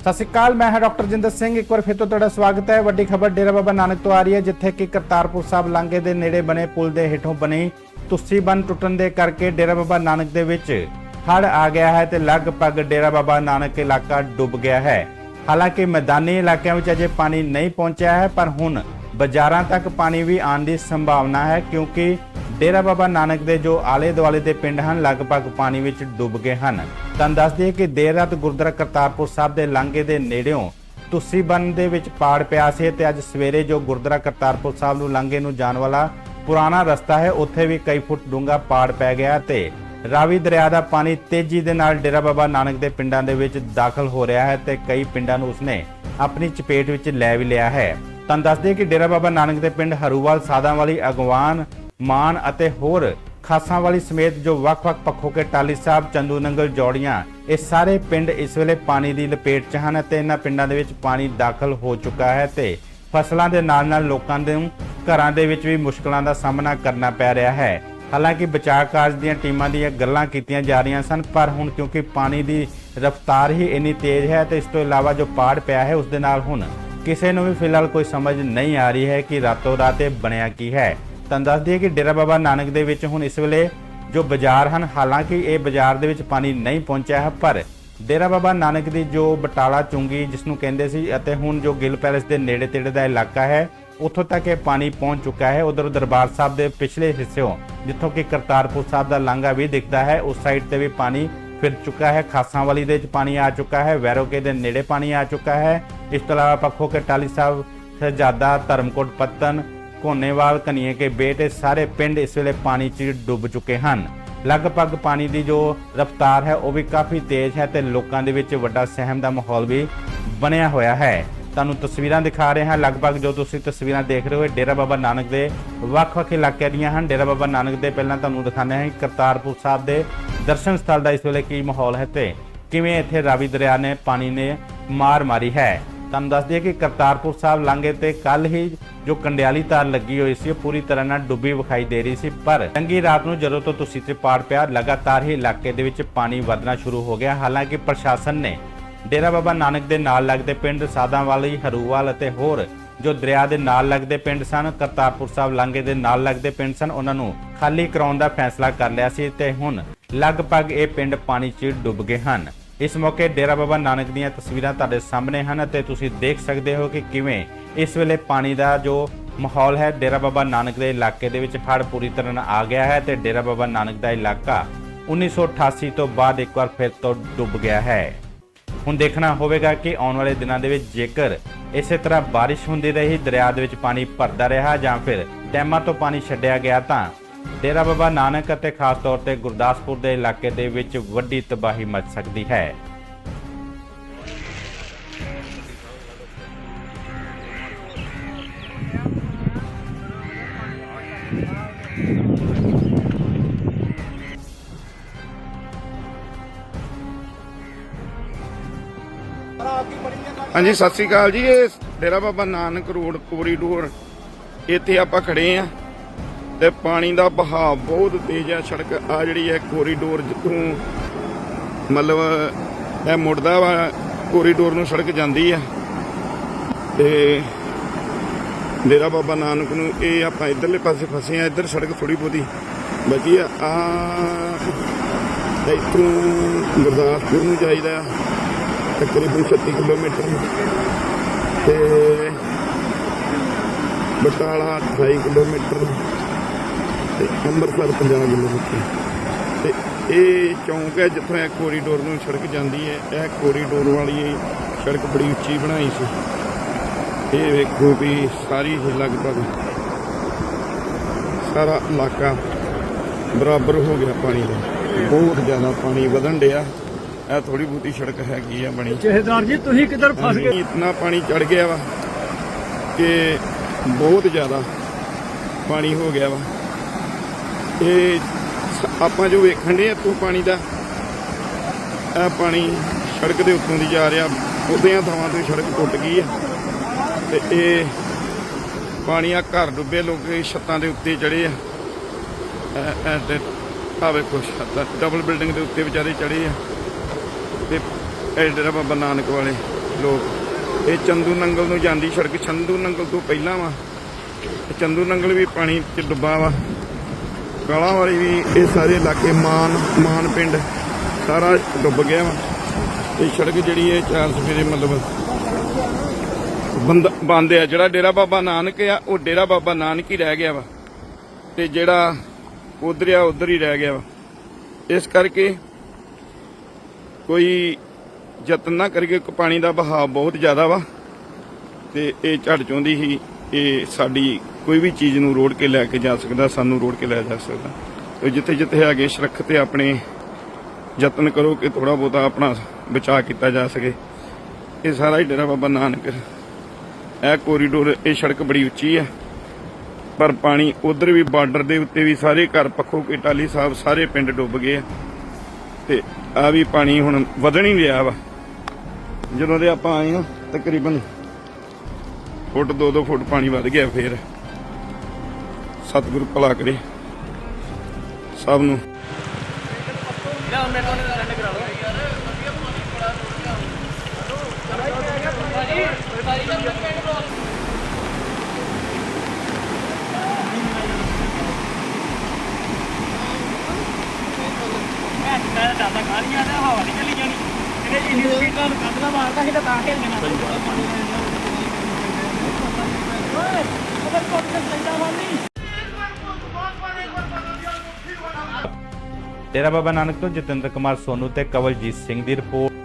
ਸਤਿ ਸ਼੍ਰੀ ਅਕਾਲ, ਮੈਂ ਹਾਂ ਡਾਕਟਰ ਜਿੰਦਰ ਸਿੰਘ। ਇੱਕ ਵਾਰ ਫਿਰ ਤੋਂ ਤੁਹਾਡਾ ਸਵਾਗਤ ਹੈ। ਵੱਡੀ ਖਬਰ, ਡੇਰਾ ਬਾਬਾ ਨਾਨਕ ਤੋਂ ਆ ਰਹੀ ਹੈ, ਜਿੱਥੇ ਕਿ ਕਰਤਾਰਪੁਰ ਸਾਹਿਬ ਲਾਂਘੇ ਦੇ ਨੇੜੇ ਬਣੇ ਪੁਲ ਦੇ ਹੇਠੋਂ ਬਣੀ ਤੁਸੀ ਬੰਨ ਟੁੱਟਣ ਦੇ ਕਰਕੇ ਡੇਰਾ ਬਾਬਾ ਨਾਨਕ ਦੇ ਵਿੱਚ ਹੜ੍ਹ ਆ ਗਿਆ ਹੈ ਤੇ ਲਗਭਗ ਡੇਰਾ ਬਾਬਾ ਨਾਨਕ ਇਲਾਕਾ ਡੁੱਬ ਗਿਆ ਹੈ। ਹਾਲਾਂਕਿ ਮੈਦਾਨੀ ਇਲਾਕਿਆਂ ਵਿੱਚ ਅਜੇ ਪਾਣੀ ਨਹੀਂ ਪਹੁੰਚਿਆ ਹੈ, ਪਰ ਹੁਣ ਬਾਜ਼ਾਰਾਂ ਤੱਕ ਪਾਣੀ ਵੀ ਆਉਣ ਦੀ ਸੰਭਾਵਨਾ ਹੈ, ਕਿਉਂਕਿ ਡੇਰਾ ਬਾਬਾ ਨਾਨਕ ਦੇ ਜੋ ਆਲੇ ਦੁਆਲੇ ਦੇ ਪਿੰਡ ਹਨ, ਲਗਭਗ ਪਾਣੀ ਵਿੱਚ ਡੁੱਬ ਗਏ ਹਨ। ਤੁਹਾਨੂੰ ਦੱਸ ਦਈਏ ਕਿ ਦੇਰ ਰਾਤ ਗੁਰਦੁਆਰਾ ਕਰਤਾਰਪੁਰ ਸਾਹਿਬ ਦੇ ਲਾਂਘੇ ਦੇ ਨੇੜਿਓਂ ਤੁਸੀ ਬੰਨ ਦੇ ਵਿੱਚ ਪਾੜ ਪਿਆ ਸੀ ਤੇ ਅੱਜ ਸਵੇਰੇ ਜੋ ਗੁਰਦੁਆਰਾ ਕਰਤਾਰਪੁਰ ਸਾਹਿਬ ਨੂੰ ਲਾਂਘੇ ਨੂੰ ਜਾਣ ਵਾਲਾ ਪੁਰਾਣਾ ਰਸਤਾ ਹੈ, ਉੱਥੇ ਵੀ ਕਈ ਫੁੱਟ ਡੂੰਘਾ ਪਾੜ ਪੈ ਗਿਆ ਤੇ ਰਾਵੀ ਦਰਿਆ ਦਾ ਪਾਣੀ ਤੇਜ਼ੀ ਦੇ ਨਾਲ ਡੇਰਾ ਬਾਬਾ ਨਾਨਕ ਦੇ ਪਿੰਡਾਂ ਦੇ ਵਿੱਚ ਦਾਖਲ ਹੋ ਰਿਹਾ ਹੈ ਤੇ ਕਈ ਪਿੰਡਾਂ ਨੂੰ ਉਸਨੇ ਆਪਣੀ ਚਪੇਟ ਵਿੱਚ ਲੈ ਵੀ ਲਿਆ ਹੈ। ਤੁਹਾਨੂੰ ਦੱਸ ਕਿ ਡੇਰਾ ਬਾਬਾ ਨਾਨਕ ਦੇ ਪਿੰਡ ਹਰੂਵਾਲ ਸਾਦਾ ਵਾਲੀ ਅਗਵਾਨ, ਮਾਨ ਅਤੇ ਹੋਰ ਖਾਸਾਂ ਵਾਲੀ ਸਮੇਤ ਜੋ ਵੱਖ-ਵੱਖ ਪੱਖੋਂ ਕੇ ਟਾਲੀ ਸਾਹਿਬ, ਚੰਦੂ ਨੰਗਲ, ਜੋੜੀਆਂ, ਇਹ ਸਾਰੇ ਪਿੰਡ ਇਸ ਵੇਲੇ ਪਾਣੀ ਦੀ ਲਪੇਟ 'ਚ ਹਨ ਤੇ ਇਹਨਾਂ ਪਿੰਡਾਂ ਦੇ ਵਿੱਚ ਪਾਣੀ ਦਾਖਲ ਹੋ ਚੁੱਕਾ ਹੈ ਤੇ ਫਸਲਾਂ ਦੇ ਨਾਲ-ਨਾਲ ਲੋਕਾਂ ਦੇ ਨੂੰ ਘਰਾਂ ਦੇ ਵਿੱਚ ਵੀ ਮੁਸ਼ਕਲਾਂ ਦਾ ਸਾਹਮਣਾ ਕਰਨਾ ਪੈ ਰਿਹਾ ਹੈ। ਹਾਲਾਂਕਿ ਬਚਾਅ ਕਾਰਜ ਦੀਆਂ ਟੀਮਾਂ ਦੀਆਂ ਗੱਲਾਂ ਕੀਤੀਆਂ ਜਾ ਰਹੀਆਂ ਸਨ, ਪਰ ਹੁਣ ਕਿਉਂਕਿ ਪਾਣੀ ਦੀ ਰਫ਼ਤਾਰ ਹੀ ਇੰਨੀ ਤੇਜ਼ ਹੈ ਤੇ ਇਸ ਤੋਂ ਇਲਾਵਾ ਜੋ ਪਾੜ ਪਿਆ ਹੈ, ਉਸ ਦੇ ਨਾਲ ਹੁਣ ਕਿਸੇ ਨੂੰ ਵੀ ਫਿਲਹਾਲ ਕੋਈ ਸਮਝ ਨਹੀਂ ਆ ਰਹੀ ਹੈ ਕਿ ਰਾਤੋਂ ਰਾਤ ਇਹ ਬਣਿਆ ਕੀ ਹੈ। ਤੁਹਾਨੂੰ ਦੱਸ ਦਈਏ ਕਿ ਡੇਰਾ ਬਾਬਾ ਨਾਨਕ ਦੇ ਵਿੱਚ ਹੁਣ ਇਸ ਵੇਲੇ ਜੋ ਬਾਜ਼ਾਰ ਹਨ, ਹਾਲਾਂਕਿ ਇਹ ਬਾਜ਼ਾਰ ਦੇ ਵਿੱਚ ਪਾਣੀ ਨਹੀਂ ਪਹੁੰਚਿਆ ਹੈ, ਪਰ ਡੇਰਾ ਬਾਬਾ ਨਾਨਕ ਦੀ ਜੋ ਬਟਾਲਾ ਚੁੰਗੀ ਜਿਸ ਨੂੰ ਕਹਿੰਦੇ ਸੀ ਅਤੇ ਹੁਣ ਜੋ ਗਿੱਲ ਪੈਲੇਸ ਦੇ ਨੇੜੇ ਤੇੜੇ ਦਾ ਇਲਾਕਾ ਹੈ, ਉੱਥੋਂ ਤੱਕ ਇਹ ਪਾਣੀ ਪਹੁੰਚ ਚੁੱਕਾ ਹੈ। ਉਧਰ ਦਰਬਾਰ ਸਾਹਿਬ ਦੇ ਪਿਛਲੇ ਹਿੱਸਿਓਂ, ਜਿੱਥੋਂ ਕਿ ਕਰਤਾਰਪੁਰ ਸਾਹਿਬ ਦਾ ਲਾਂਘਾ ਵੀ ਦਿਖਦਾ ਹੈ, ਉਸ ਸਾਈਡ ਤੇ ਵੀ ਪਾਣੀ ਫਿਰ ਚੁੱਕਾ ਹੈ। ਖਾਸਾਂ ਵਾਲੀ ਦੇ ਵਿੱਚ ਪਾਣੀ ਆ ਚੁੱਕਾ ਹੈ, ਵੈਰੋਕੇ ਦੇ ਨੇੜੇ ਪਾਣੀ ਆ ਚੁੱਕਾ ਹੈ। ਇਸ ਤੋਂ ਇਲਾਵਾ ਪੱਖੋ ਕੇ ਟਾਲੀ ਸਾਹਿਬ, ਸ਼ਹਜ਼ਾਦਾ ਧਰਮਕੋਟ ਪੱਤਨ ਕੋਨੇਵਾਲ ਕਨੀਏ ਕੇ ਬੇਟੇ ਸਾਰੇ ਪਿੰਡ ਇਸ ਵੇਲੇ ਪਾਣੀ 'ਚ ਡੁੱਬ ਚੁੱਕੇ ਹਨ। ਲਗਭਗ ਪਾਣੀ ਦੀ ਜੋ ਰਫ਼ਤਾਰ ਹੈ, ਉਹ ਵੀ ਕਾਫੀ ਤੇਜ਼ ਹੈ ਤੇ ਲੋਕਾਂ ਦੇ ਵਿੱਚ ਵੱਡਾ ਸਹਿਮ ਦਾ ਮਾਹੌਲ ਵੀ ਬਣਿਆ ਹੋਇਆ ਹੈ। ਤੁਹਾਨੂੰ ਤਸਵੀਰਾਂ ਦਿਖਾ ਰਹੇ ਹਾਂ। ਲਗਭਗ ਜੋ ਤੁਸੀਂ ਤਸਵੀਰਾਂ ਦੇਖ ਰਹੇ ਹੋ ਡੇਰਾ ਬਾਬਾ ਨਾਨਕ ਦੇ ਵੱਖ-ਵੱਖ ਇਲਾਕਿਆਂ ਦੀਆਂ ਹਨ। ਡੇਰਾ ਬਾਬਾ ਨਾਨਕ ਦੇ ਪਹਿਲਾਂ ਤੁਹਾਨੂੰ ਦਿਖਾਉਂਦੇ ਹਾਂ ਕਿ ਕਰਤਾਰਪੁਰ ਸਾਹਿਬ ਦੇ ਦਰਸ਼ਨ ਸਥਲ ਦਾ ਇਸ ਵੇਲੇ ਕੀ ਮਾਹੌਲ ਹੈ ਤੇ ਕਿਵੇਂ ਇੱਥੇ ਰਾਵੀ ਦਰਿਆ ਨੇ ਪਾਣੀ ਨੇ ਮਾਰ ਮਾਰੀ ਹੈ। ਤੁਹਾਨੂੰ ਦੱਸ ਦਈਏ ਕਿ ਕਰਤਾਰਪੁਰ ਸਾਹਿਬ ਲਾਂਘੇ ਤੇ ਕੱਲ ਹੀ ਜੋ ਕੰਡਿਆਲੀ ਤਾਰ ਲੱਗੀ ਹੋਈ ਸੀ, ਉਹ ਪੂਰੀ ਤਰ੍ਹਾਂ ਨਾਲ ਡੁੱਬੀ ਵਿਖਾਈ ਦੇ ਰਹੀ ਸੀ, ਪਰ ਚੰਗੀ ਰਾਤ ਨੂੰ ਜਦੋਂ ਤੋਂ ਤੁਸੀਂ ਤੇ ਪਾੜ ਪਿਆ, ਲਗਾਤਾਰ ਹੀ ਇਲਾਕੇ ਦੇ ਵਿੱਚ ਪਾਣੀ ਵਧਣਾ ਸ਼ੁਰੂ ਹੋ ਗਿਆ। ਹਾਲਾਂਕਿ ਪ੍ਰਸ਼ਾਸਨ ਨੇ ਡੇਰਾ ਬਾਬਾ ਨਾਨਕ ਦੇ ਨਾਲ ਲੱਗਦੇ ਪਿੰਡ ਸਾਦਾਂਵਾਲੀ ਹਰੂਵਾਲ ਅਤੇ ਹੋਰ ਜੋ ਦਰਿਆ ਦੇ ਨਾਲ ਲੱਗਦੇ ਪਿੰਡ ਸਨ, ਕਰਤਾਰਪੁਰ ਸਾਹਿਬ ਲਾਂਘੇ ਦੇ ਨਾਲ ਲੱਗਦੇ ਪਿੰਡ ਸਨ, ਉਹਨਾਂ ਨੂੰ ਖਾਲੀ ਕਰਾਉਣ ਦਾ ਫੈਸਲਾ ਕਰ ਲਿਆ ਸੀ ਤੇ ਹੁਣ ਲਗਭਗ ਇਹ ਪਿੰਡ ਪਾਣੀ 'ਚ ਡੁੱਬ ਗਏ ਹਨ। ਇਸ ਮੌਕੇ ਡੇਰਾ ਬਾਬਾ ਨਾਨਕ ਦੀਆਂ ਤਸਵੀਰਾਂ ਤੁਹਾਡੇ ਸਾਹਮਣੇ ਹਨ ਅਤੇ ਤੁਸੀਂ ਦੇਖ ਸਕਦੇ ਹੋ ਕਿ ਕਿਵੇਂ ਇਸ ਵੇਲੇ ਪਾਣੀ ਦਾ ਜੋ ਮਾਹੌਲ ਹੈ, ਡੇਰਾ ਬਾਬਾ ਨਾਨਕ ਦੇ ਇਲਾਕੇ ਦੇ ਵਿੱਚ ਹੜ੍ਹ ਪੂਰੀ ਤਰ੍ਹਾਂ ਆ ਗਿਆ ਹੈ ਤੇ ਡੇਰਾ ਬਾਬਾ ਨਾਨਕ ਦਾ ਇਲਾਕਾ 1988 ਤੋਂ ਬਾਅਦ ਇੱਕ ਵਾਰ ਫਿਰ ਤੋਂ ਡੁੱਬ ਗਿਆ ਹੈ। ਹੁਣ ਦੇਖਣਾ ਹੋਵੇਗਾ ਕਿ ਆਉਣ ਵਾਲੇ ਦਿਨਾਂ ਦੇ ਵਿੱਚ ਜੇਕਰ ਇਸੇ ਤਰ੍ਹਾਂ ਬਾਰਿਸ਼ ਹੁੰਦੀ ਰਹੀ, ਦਰਿਆ ਦੇ ਵਿੱਚ ਪਾਣੀ ਭਰਦਾ ਰਿਹਾ ਜਾਂ ਫਿਰ ਡੈਮਾਂ ਤੋਂ ਪਾਣੀ ਛੱਡਿਆ ਗਿਆ ਤਾਂ ਡੇਰਾ ਬਾਬਾ ਨਾਨਕ ਅਤੇ ਖਾਸ ਤੌਰ ਤੇ ਗੁਰਦਾਸਪੁਰ ਦੇ ਇਲਾਕੇ ਦੇ ਵਿੱਚ ਵੱਡੀ ਤਬਾਹੀ ਮਚ ਸਕਦੀ ਹੈ। ਹਾਂਜੀ, ਸਤਿ ਸ੍ਰੀ ਅਕਾਲ ਜੀ। ਇਹ ਡੇਰਾ ਬਾਬਾ ਨਾਨਕ ਰੋਡ, ਕੋਰੀਡੋਰ। ਇੱਥੇ ਆਪਾਂ ਖੜੇ ਆ ਤੇ ਪਾਣੀ ਦਾ ਬਹਾਅ ਬਹੁਤ ਤੇਜ਼ ਆ। ਸੜਕ ਆ ਜਿਹੜੀ ਹੈ ਕੋਰੀਡੋਰ ਜਿੱਥੋਂ ਮਤਲਬ ਇਹ ਮੁੜਦਾ ਵਾ ਕੋਰੀਡੋਰ ਨੂੰ ਸੜਕ ਜਾਂਦੀ ਆ। ਤੇ ਡੇਰਾ ਬਾਬਾ ਨਾਨਕ ਨੂੰ ਇਹ ਆਪਾਂ ਇਧਰਲੇ ਪਾਸੇ ਫਸੇ ਆ। ਇੱਧਰ ਸੜਕ ਥੋੜੀ ਬਹੁਤੀ ਬਚੀ ਆ। ਆ ਇੱਥੋਂ ਗੁਰਦਾਸਪੁਰ ਨੂੰ ਜਾਈਦਾ ਤਕਰੀਬਨ 36 ਕਿਲੋਮੀਟਰ। ਤੇ ਬਟਾਲਾ 28 ਕਿਲੋਮੀਟਰ। ਤੇ ਅੰਮ੍ਰਿਤਸਰ 50 ਕਿਲੋਮੀਟਰ ਤੇ ਇਹ ਚੌਂਕ ਹੈ ਜਿੱਥੋਂ ਇਹ ਕੋਰੀਡੋਰ ਨੂੰ ਸੜਕ ਜਾਂਦੀ ਹੈ। ਇਹ ਕੋਰੀਡੋਰ ਵਾਲੀ ਸੜਕ ਬੜੀ ਉੱਚੀ ਬਣਾਈ ਸੀ। ਇਹ ਵੇਖੋ ਵੀ ਸਾਰੀ ਲਗਭਗ ਸਾਰਾ ਇਲਾਕਾ ਬਰਾਬਰ ਹੋ ਗਿਆ ਪਾਣੀ ਦਾ। ਬਹੁਤ ਜ਼ਿਆਦਾ ਪਾਣੀ ਵਧਣ ਡਿਆ। ਇਹ ਥੋੜੀ ਬਹੁਤੀ ਸੜਕ ਹੈਗੀ ਆ ਬਣੀ। ਜਹੇਦਾਰ ਜੀ ਤੁਸੀਂ ਕਿੱਧਰ ਫਸ ਗਏ? ਇਤਨਾ ਪਾਣੀ ਚੜ ਗਿਆ ਵਾ ਕਿ ਬਹੁਤ ਜ਼ਿਆਦਾ ਪਾਣੀ ਹੋ ਗਿਆ ਵਾ। ਇਹ ਸ- ਆਪਾਂ ਜੋ ਵੇਖਣ ਦੇ ਇੱਥੋਂ ਪਾਣੀ ਦਾ, ਇਹ ਪਾਣੀ ਸੜਕ ਦੇ ਉੱਤੋਂ ਦੀ ਜਾ ਰਿਹਾ, ਉਹਦਿਆਂ ਥਾਵਾਂ ਤੇ ਸੜਕ ਟੁੱਟ ਗਈ ਆ। ਤੇ ਇਹ ਪਾਣੀ ਆ ਘਰ ਡੁੱਬੇ ਲੋਕ ਛੱਤਾਂ ਦੇ ਉੱਤੇ ਚੜੇ ਆ। ਇਹ- ਇਹ ਤੇ ਆ ਵੇਖੋ ਛੱਤਾਂ ਡਬਲ ਬਿਲਡਿੰਗ ਦੇ ਉੱਤੇ ਵਿਚਾਰੇ ਚੜੇ ਆ। ਤੇ ਇਹ ਡੇਰਾ ਬਾਬਾ ਨਾਨਕ ਵਾਲੇ ਲੋਕ। ਇਹ ਚੰਦੂ ਨੰਗਲ ਨੂੰ ਜਾਂਦੀ ਸੜਕ, ਚੰਦੂ ਨੰਗਲ ਤੋਂ ਪਹਿਲਾਂ ਵਾ। ਚੰਦੂ ਨੰਗਲ ਵੀ ਪਾਣੀ 'ਚ ਡੁੱਬਾ ਵਾ। ਕਾਲਾ ਵਾਲੀ ਵੀ ਇਹ ਸਾਰੇ ਇਲਾਕੇ ਮਾਨ ਮਾਨ ਪਿੰਡ ਸਾਰਾ ਡੁੱਬ ਗਿਆ ਵਾ। ਤੇ ਸੜਕ ਜਿਹੜੀ ਹੈ ਚਾਰ ਸਵੇਰੇ ਮਤਲਬ ਬੰਦ ਬੰਦ ਆ। ਜਿਹੜਾ ਡੇਰਾ ਬਾਬਾ ਨਾਨਕ ਆ, ਉਹ ਡੇਰਾ ਬਾਬਾ ਨਾਨਕ ਹੀ ਰਹਿ ਗਿਆ ਵਾ। ਤੇ ਜਿਹੜਾ ਉਧਰ ਆ, ਉਧਰ ਹੀ ਰਹਿ ਗਿਆ ਵਾ। ਇਸ ਕਰਕੇ ਕੋਈ ਯਤਨ ਨਾ ਕਰਕੇ ਪਾਣੀ ਦਾ ਵਹਾਅ ਬਹੁਤ ਜ਼ਿਆਦਾ ਵਾ। ਤੇ ਇਹ ਝੜ ਚਾਹੁੰਦੀ ਸੀ, ਇਹ ਸਾਡੀ ਕੋਈ ਵੀ ਚੀਜ਼ ਨੂੰ ਰੋੜ ਕੇ ਲੈ ਕੇ ਜਾ ਸਕਦਾ, ਸਾਨੂੰ ਰੋੜ ਕੇ ਲੈ ਜਾ ਸਕਦਾ। ਤੇ ਜਿੱਥੇ ਜਿੱਥੇ ਹੈਗੇ ਸੁਰੱਖਿਅਤ ਤੇ ਆਪਣੇ ਯਤਨ ਕਰੋ ਕਿ ਥੋੜਾ ਬਹੁਤਾ ਆਪਣਾ ਬਚਾਅ ਕੀਤਾ ਜਾ ਸਕੇ। ਇਹ ਸਾਰਾ ਹੀ ਡੇਰਾ ਬਾਬਾ ਨਾਨਕ ਇਹ ਕੋਰੀਡੋਰ ਇਹ ਸੜਕ ਬੜੀ ਉੱਚੀ ਹੈ। ਪਰ ਪਾਣੀ ਉਧਰ ਵੀ ਬਾਰਡਰ ਦੇ ਉੱਤੇ ਵੀ ਸਾਰੇ ਘਰ ਪੱਖੋ ਕੇ ਟਾਲੀ ਸਾਹਿਬ ਸਾਰੇ ਪਿੰਡ ਡੁੱਬ ਗਏ ਆ। ਤੇ ਆ ਵੀ ਪਾਣੀ ਹੁਣ ਵਧਣ ਹੀ ਰਿਹਾ ਵਾ। ਜਦੋਂ ਦੇ ਆਪਾਂ ਆਏ ਹਾਂ, ਤਕਰੀਬਨ ਫੁੱਟ 2-2 ਫੁੱਟ ਪਾਣੀ ਵੱਧ ਗਿਆ ਫੇਰ। ਸਤਿਗੁਰੂ ਭਲਾ ਕਰੇ। ਸਭ ਨੂੰ। ਮੈਂ ਦਾਦਾ ਖਾ ਲੀਆਂ ਤੇ ਹਵਾ ਨਹੀਂ। ਚੱਲੀ ਜਾਣੀ ਇਹਨੇ ਇੰਨੀ ਸਪੀਡ ਨਾਲ ਕੰਦਲਾ ਮਾਰਦਾ ਸੀ ਤਾਂ ਤਾਂ ਹਿੱਲ ਡੇਰਾ ਬਾਬਾ ਨਾਨਕ ਤੋਂ ਜਤਿੰਦਰ ਕੁਮਾਰ ਸੋਨੂ ਤੇ ਕਵਲਜੀਤ ਸਿੰਘ ਦੀ ਰਿਪੋਰਟ।